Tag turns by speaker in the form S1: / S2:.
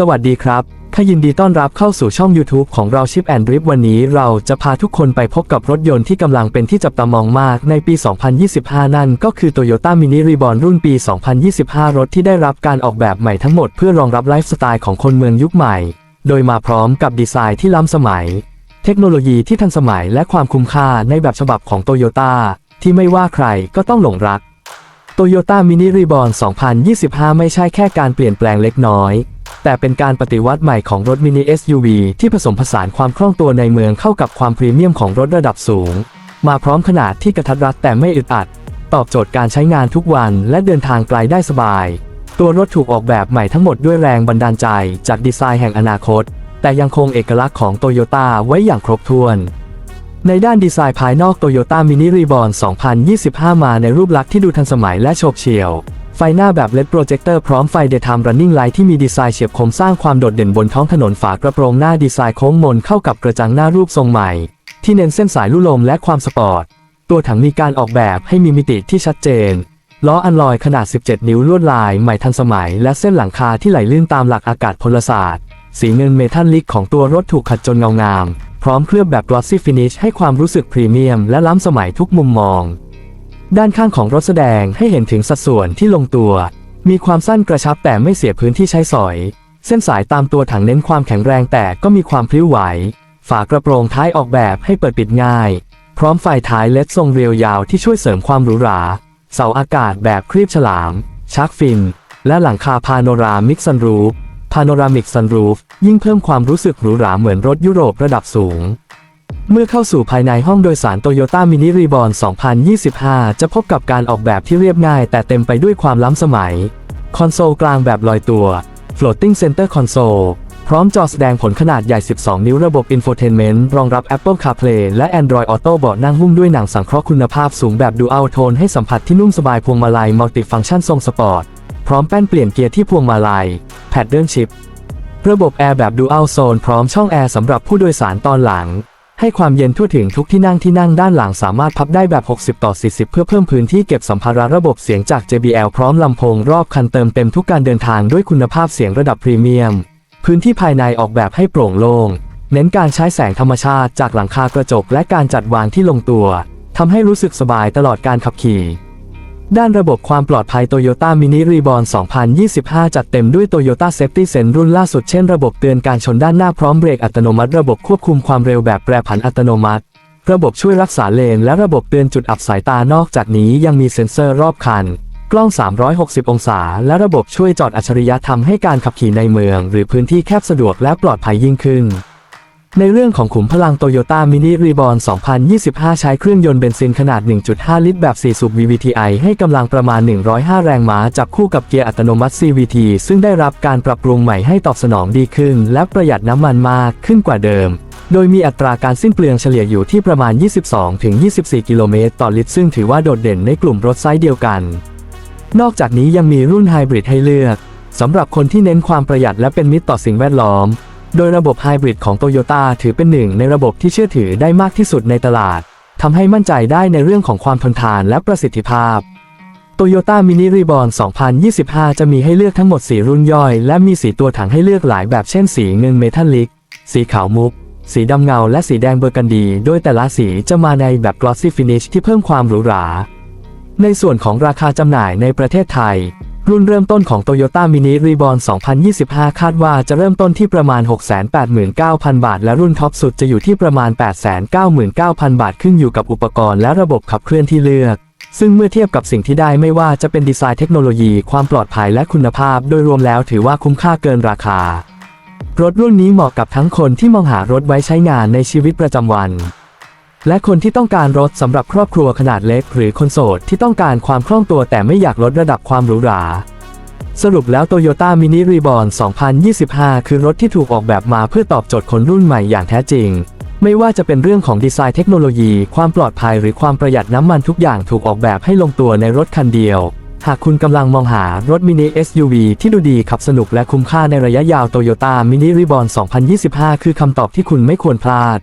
S1: สวัสดีครับขยินดีต้อนรับเข้าสู่ช่อง YouTube ของเราชิปแอนดริฟวันนี้เราจะพาทุกคนไปพบกับรถยนต์ที่กำลังเป็นที่จับตามองมากในปี 2025 นั่นก็คือ Toyota Mini Reborn รุ่นปี 2025 รถที่ได้รับการออกแบบใหม่ทั้งหมดเพื่อรองรับไลฟ์สไตล์ของคนเมืองยุคใหม่ โดยมาพร้อมกับดีไซน์ที่ล้ำสมัย เทคโนโลยีที่ทันสมัยและความคุ้มค่าในแบบฉบับของ Toyota ที่ไม่ว่าใครก็ต้องหลงรัก Toyota Mini Reborn 2025 ไม่ใช่แค่การเปลี่ยนแปลงเล็กน้อย แต่เป็นการปฏิวัติใหม่ของรถมินิ SUV ที่ผสมผสานความคล่องตัวในเมืองเข้ากับความพรีเมียมของรถระดับสูง มาพร้อมขนาดที่กระทัดรัดแต่ไม่อึดอัด ตอบโจทย์การใช้งานทุกวันและเดินทางไกลได้สบาย ตัวรถถูกออกแบบใหม่ทั้งหมดด้วยแรงบันดาลใจ จากดีไซน์แห่งอนาคต แต่ยังคงเอกลักษณ์ของโตโยต้าไว้อย่างครบถ้วน ในด้านดีไซน์ภายนอก Toyota Mini Reborn 2025 มาในรูปลักษณ์ที่ดูทันสมัยและโฉบเฉี่ยว ไฟหน้าแบบ LED โปรเจคเตอร์พร้อมไฟ Daytime Running Light ที่มีดีไซน์เฉียบคมสร้างความโดดเด่นบนท้องถนนฝากระโปรงหน้าดีไซน์โค้งมนเข้ากับกระจังหน้ารูปทรงใหม่ ที่เน้นเส้นสายลู่ลมและความสปอร์ต ตัวถังมีการออกแบบให้มีมิติที่ชัดเจน ล้ออันลอยขนาด 17 นิ้วลวดลายใหม่ทันสมัย และเส้นหลังคาที่ไหลลื่นตามหลักอากาศพลศาสตร์ สีเงินเมทัลลิกของตัวรถถูกขัดจนเงางาม พร้อมเคลือบแบบ glossy finish ให้ความรู้สึกพรีเมียมและล้ำสมัยทุกมุมมอง ด้านข้างของรถแสดงให้เห็นถึงสัดส่วนที่ลงตัว มีความสั้นกระชับแต่ไม่เสียพื้นที่ใช้สอย เส้นสายตามตัวถังเน้นความแข็งแรงแต่ก็มีความพลิ้วไหว ฝากระโปรงท้ายออกแบบให้เปิดปิดง่าย พร้อมไฟท้ายเล็ดทรงเรียวยาวที่ช่วยเสริมความหรูหรา เสาอากาศแบบครีบฉลาม ชักฟิน และหลังคาพาโนรามิกซันรูฟพาโนรามิกซันรูฟยิ่งเพิ่มความรู้สึกหรูหราเหมือนรถยุโรประดับสูง เมื่อเข้าสู่ภายในห้องโดยสาร Toyota Mini Reborn 2025 จะพบกับการออกแบบที่เรียบง่าย แต่เต็มไปด้วยความล้ำสมัย คอนโซลกลางแบบลอยตัว Floating Center Console พร้อมจอแสดงผลขนาดใหญ่ 12 นิ้วระบบ Infotainment รองรับ Apple CarPlay และ Android Auto เบาะนั่งหุ้มด้วยหนังสังเคราะห์คุณภาพสูงแบบ Dual Tone ให้สัมผัสที่นุ่มสบายพวงมาลัย Multifunction ทรงสปอร์ต พร้อมแป้นเปลี่ยนเกียร์ที่พวงมาลัย Paddle Shift ระบบแอร์แบบ Dual Zone พร้อมช่องแอร์สำหรับผู้โดยสารตอนหลัง ให้ความเย็นทั่วถึงทุกที่นั่งที่นั่งด้านหลังสามารถพับได้แบบ 60 ต่อ 40 เพื่อเพิ่มพื้นที่เก็บสัมภาระระบบเสียงจาก JBL พร้อมลำโพงรอบคันเติมเต็มทุกการเดินทางด้วยคุณภาพเสียงระดับพรีเมียม พื้นที่ภายในออกแบบให้โปร่งโล่ง เน้นการใช้แสงธรรมชาติจากหลังคากระจกและการจัดวางที่ลงตัวทำให้รู้สึกสบายตลอดการขับขี่ ด้านระบบความปลอดภัย Toyota Mini Reborn 2025 จัดเต็มด้วย Toyota Safety Sense รุ่นล่าสุดเช่นระบบเตือนการชนด้านหน้าพร้อมเบรกอัตโนมัติ ระบบควบคุมความเร็วแบบแปรผันอัตโนมัติ ระบบช่วยรักษาเลน และระบบเตือนจุดอับสายตานอกจากนี้ยังมีเซ็นเซอร์รอบคัน กล้อง 360 องศา และระบบช่วยจอดอัจฉริยะทำให้การขับขี่ในเมือง หรือพื้นที่แคบสะดวกและปลอดภัยยิ่งขึ้น ในเรื่องของขุมพลัง Toyota Mini Reborn 2025 ใช้เครื่องยนต์เบนซินขนาด 1.5 ลิตรแบบ 4 สูบ VVTi ให้กำลังประมาณ 105 แรงม้าจับคู่กับเกียร์อัตโนมัติ CVT ซึ่งได้รับการปรับปรุงใหม่ให้ตอบสนองดีขึ้น และประหยัดน้ำมันมากขึ้นกว่าเดิม โดยมีอัตราการสิ้นเปลืองเฉลี่ยอยู่ที่ประมาณ 22-24 กิโลเมตรต่อลิตร ซึ่งถือว่าโดดเด่นในกลุ่มรถไซส์เดียวกัน นอกจากนี้ยังมีรุ่นไฮบริดให้เลือกสำหรับคนที่เน้นความประหยัดและเป็นมิตรต่อสิ่งแวดล้อม โดยระบบไฮบริดของ Toyota ถือเป็นหนึ่งในระบบที่เชื่อถือได้มากที่สุดในตลาดทำให้มั่นใจได้ในเรื่องของความทนทานและประสิทธิภาพ Toyota Mini Reborn 2025 จะมีให้เลือกทั้งหมด 4 รุ่นย่อย และมีสีตัวถังให้เลือกหลายแบบเช่นสีเงินเมทัลลิก สีขาวมุก สีดำเงา และสีแดงเบอร์กันดี โดยแต่ละสีจะมาในแบบ glossy finish ที่เพิ่มความหรูหรา ในส่วนของราคาจำหน่ายในประเทศไทย รุ่นเริ่มต้นของ Toyota Mini Reborn 2025 คาดว่าจะเริ่มต้นที่ประมาณ 689,000 บาท และรุ่นท็อปสุดจะอยู่ที่ประมาณ 899,000 บาท ขึ้นอยู่กับอุปกรณ์และระบบขับเคลื่อนที่เลือก ซึ่งเมื่อเทียบกับสิ่งที่ได้ไม่ว่าจะเป็นดีไซน์เทคโนโลยี ความปลอดภัยและคุณภาพ โดยรวมแล้วถือว่าคุ้มค่าเกินราคา รถรุ่นนี้เหมาะกับทั้งคนที่มองหารถไว้ใช้งานในชีวิตประจำวัน และคนที่ต้องการรถสำหรับครอบครัวขนาดเล็ก หรือคนโสดที่ต้องการความคล่องตัวแต่ไม่อยากลดระดับความหรูหรา สรุปแล้ว Toyota Mini Reborn 2025 คือรถที่ถูกออกแบบมาเพื่อตอบโจทย์คนรุ่นใหม่อย่างแท้จริง ไม่ว่าจะเป็นเรื่องของดีไซน์เทคโนโลยี ความปลอดภัยหรือความประหยัดน้ำมันทุกอย่างถูกออกแบบให้ลงตัวในรถคันเดียว หากคุณกำลังมองหารถมินิ SUV ที่ดูดีขับสนุกและคุ้มค่าในระยะยาว Toyota Mini Reborn 2025 คือคำตอบที่คุณไม่ควรพลาด